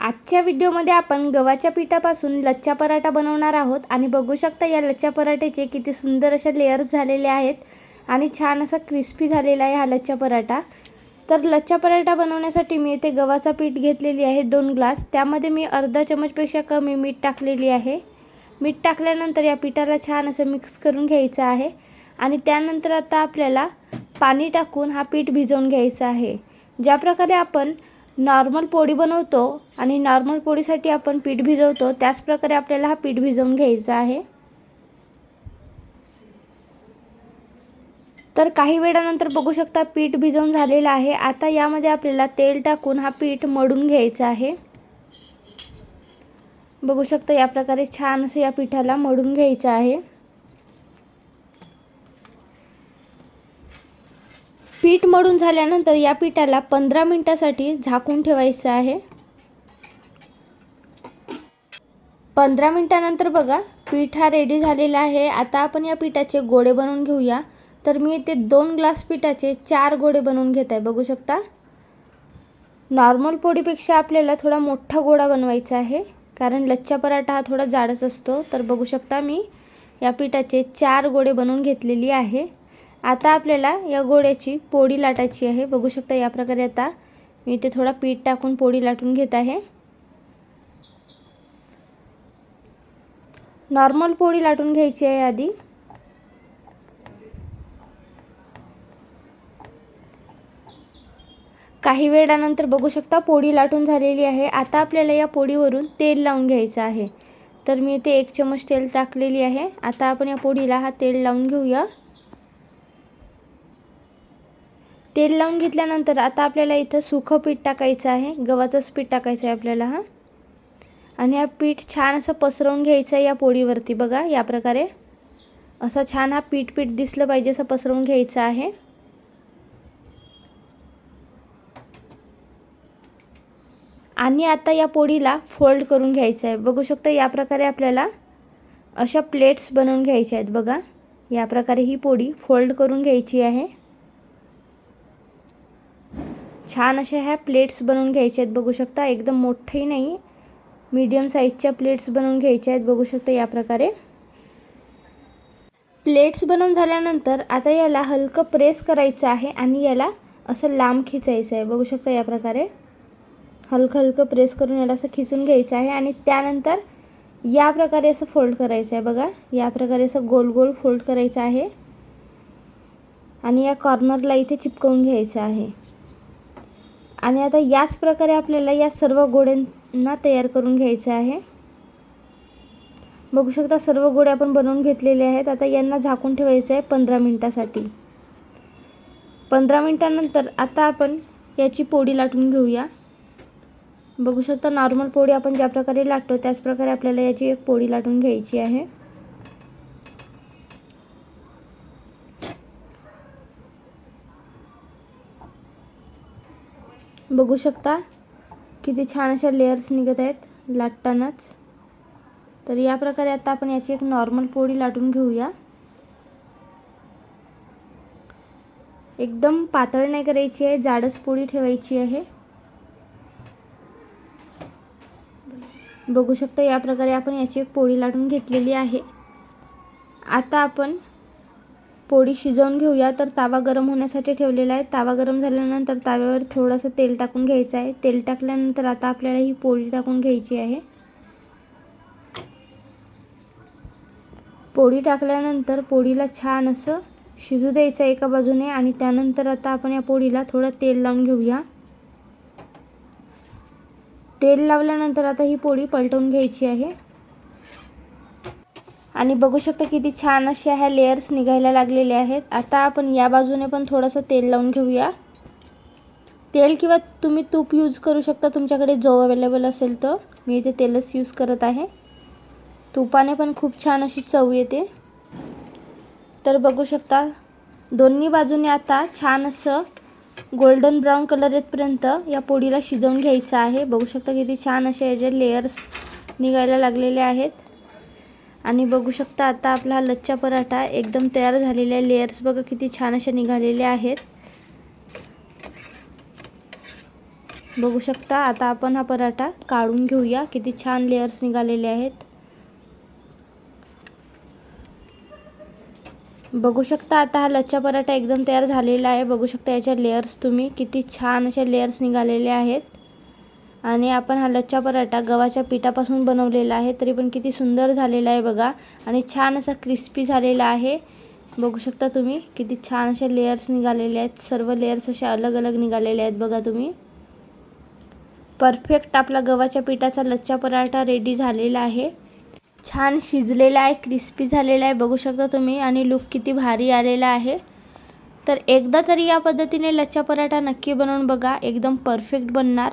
आजच्या व्हिडिओमध्ये आपण गव्हाच्या पिठापासून लच्छा पराठा बनवणार आहोत. आणि बघू शकता या लच्छा पराठ्याचे किती सुंदर अशा लेअर्स झालेले आहेत. आणि छान असा क्रिस्पी झालेला आहे हा लच्छा पराठा. तर लच्छा पराठा बनवण्यासाठी मी इथे गव्हाचा पीठ घेतलेली आहे दोन ग्लास. त्यामध्ये मी अर्धा चमचपेक्षा कमी मीठ टाकलेली आहे. मीठ टाकल्यानंतर या पिठाला छान असं मिक्स करून घ्यायचं आहे. आणि त्यानंतर आता आपल्याला पाणी टाकून हा पीठ भिजवून घ्यायचा आहे. ज्या प्रकारे आपण नॉर्मल पोळी बनवतो आणि नॉर्मल पोळीसाठी आपण पीठ भिजवतो. त्याच प्रकारे आपल्याला हा पीठ भिजवून घ्यायचा आहे. तर काही वेळानंतर बघू शकता पीठ भिजवून झालेलं आहे. आता यामध्ये आपल्याला तेल टाकून हा पीठ मळून घ्यायचा आहे. बघू शकता या प्रकारे छान असं या पिठाला मळून घ्यायचं आहे. पीठ मळून झाल्यानंतर या पिठाला पंधरा मिनटासाठी झाकून ठेवायचं आहे. पंधरा मिनटानंतर बघा पीठ हा रेडी झालेला आहे. आता आपण या पिठाचे गोळे बनवून घेऊया. तर मी इथे दोन ग्लास पिठाचे चार गोळे बनवून घेत आहे. बघू शकता? नॉर्मल पोळीपेक्षा आपल्याला थोडा मोठा गोळा बनवायचा आहे. कारण लच्छा पराठा हा थोडा जाडच असतो. तर बघू शकता मी या पिठाचे चार गोळे बनवून घेतलेली आहे. आता आपल्याला या गोळ्याची पोळी लाटायची आहे. बघू शकता या प्रकारे आता मी इथे थोडा पीठ टाकून पोळी लाटून घेत आहे. नॉर्मल पोळी लाटून घ्यायची आहे आधी. काही वेळानंतर बघू शकता पोळी लाटून झालेली आहे. आता आपल्याला या पोळीवरून तेल लावून घ्यायचं आहे. तर मी इथे एक चमच तेल टाकलेली आहे. आता आपण या पोळीला हा तेल लावून घेऊया. तेल लावून घेतल्यानंतर आता आपल्याला इथं सुखं पीठ टाकायचं आहे. गव्हाचंच पीठ टाकायचं आहे आपल्याला हा. आणि हा पीठ छान असं पसरवून घ्यायचं आहे या पोळीवरती बघा या प्रकारे. असं छान हा पीठ पीठ दिसलं पाहिजे असं पसरवून घ्यायचं आहे. आणि आता या पोळीला फोल्ड करून घ्यायचं आहे. बघू शकता या प्रकारे आपल्याला अशा प्लेट्स बनवून घ्यायच्या आहेत बघा. या प्रकारे ही पोळी फोल्ड करून घ्यायची आहे. छान अशा ह्या प्लेट्स बनवून घ्यायच्या आहेत. बघू शकता एकदम मोठंही नाही मीडियम साईजच्या प्लेट्स बनवून घ्यायच्या आहेत. बघू शकता या प्रकारे. प्लेट्स बनवून झाल्यानंतर आता याला हलकं प्रेस करायचं आहे आणि याला असं लांब खिचायचं आहे. बघू शकता या प्रकारे. हलकं हलकं प्रेस करून याला असं खिचून घ्यायचं आहे आणि त्यानंतर या प्रकारे असं फोल्ड करायचं आहे. बघा या प्रकारे असं गोल गोल फोल्ड करायचं आहे. आणि या कॉर्नरला इथे चिपकवून घ्यायचं आहे. आणि आता याच प्रकारे आपल्याला या सर्व गोड्यांना तयार करून घ्यायचं आहे. बघू शकता सर्व गोळे आपण बनवून घेतलेले आहेत. आता यांना झाकून ठेवायचं आहे पंधरा मिनटासाठी. पंधरा मिनटानंतर आता आपण याची पोळी लाटून घेऊया. बघू शकता नॉर्मल पोळी आपण ज्या प्रकारे लाटतो त्याचप्रकारे आपल्याला याची एक पोळी लाटून घ्यायची आहे. बघू शकता. किती छान अशा लेअर्स निघत आहेत लाटतानाच. तर या प्रकारे आता आपण याची एक नॉर्मल पोळी लाटून घेऊया. एकदम पातळ नाही करायची आहे जाडच पोळी ठेवायची आहे. बघू शकता या प्रकारे आपण याची एक पोळी लाटून घेतलेली आहे. आता आपण पोळी शिजवून घेऊया. तर तावा गरम होण्यासाठी ठेवलेला आहे. तावा गरम झाल्यानंतर ताव्यावर थोडंसं तेल टाकून घ्यायचं आहे. तेल टाकल्यानंतर आता आपल्याला ही पोळी टाकून घ्यायची आहे. पोळी टाकल्यानंतर पोळीला छान असं शिजू द्यायचं एका बाजूने आणि त्यानंतर आता आपण या पोळीला थोडं तेल लावून घेऊया. तेल लावल्यानंतर आता ही पोळी पलटवून घ्यायची आहे. आणि बघू शकता किती छान अशा ह्या लेअर्स निघायला लागलेले आहेत. आता आपण या बाजूने पण थोडंसं तेल लावून घेऊया. तेल किंवा तुम्ही तूप यूज करू शकता तुमच्याकडे जो अवेलेबल असेल तर मी इथे तेलच यूज करत आहे. तुपाने पण खूप छान अशी चव येते. तर बघू शकता दोन्ही बाजूने आता छान असं गोल्डन ब्राऊन कलर येतपर्यंत या पोळीला शिजवून घ्यायचं आहे. बघू शकता किती छान असे याचे लेअर्स निघायला लागलेले आहेत. आणि बघू शकता आता आपला हा लच्छा पराठा एकदम तयार झालेला आहे. लेअर्स बघा किती छान अशा निघालेल्या आहेत. बघू शकता आता आपण हा पराठा काढून घेऊया. किती छान लेअर्स निघालेले आहेत. बघू शकता आता हा लच्चा पराठा एकदम तयार झालेला आहे. बघू शकता याच्या लेअर्स तुम्ही किती छान अशा लेअर्स निघालेले आहेत. आणि आपण हा लच्छा पराठा गव्हाच्या पिठापासून बनवलेला आहे तरी पण किती सुंदर झालेला आहे बघा. आणि छान असा क्रिस्पी झालेला आहे. बघू शकता तुम्ही किती छान असे लेअर्स निघालेले आहेत. सर्व लेअर्स असे अलग अलग निघालेले आहेत बघा तुम्ही. परफेक्ट आपला गव्हाच्या पिठाचा लच्छा पराठा रेडी झालेला आहे. छान शिजलेला आहे क्रिस्पी झालेला आहे बघू शकता तुम्ही. आणि लुक किती भारी आलेला आहे. तर एकदा तरी या पद्धतीने लच्छा पराठा नक्की बनवून बघा. एकदम परफेक्ट बनणार.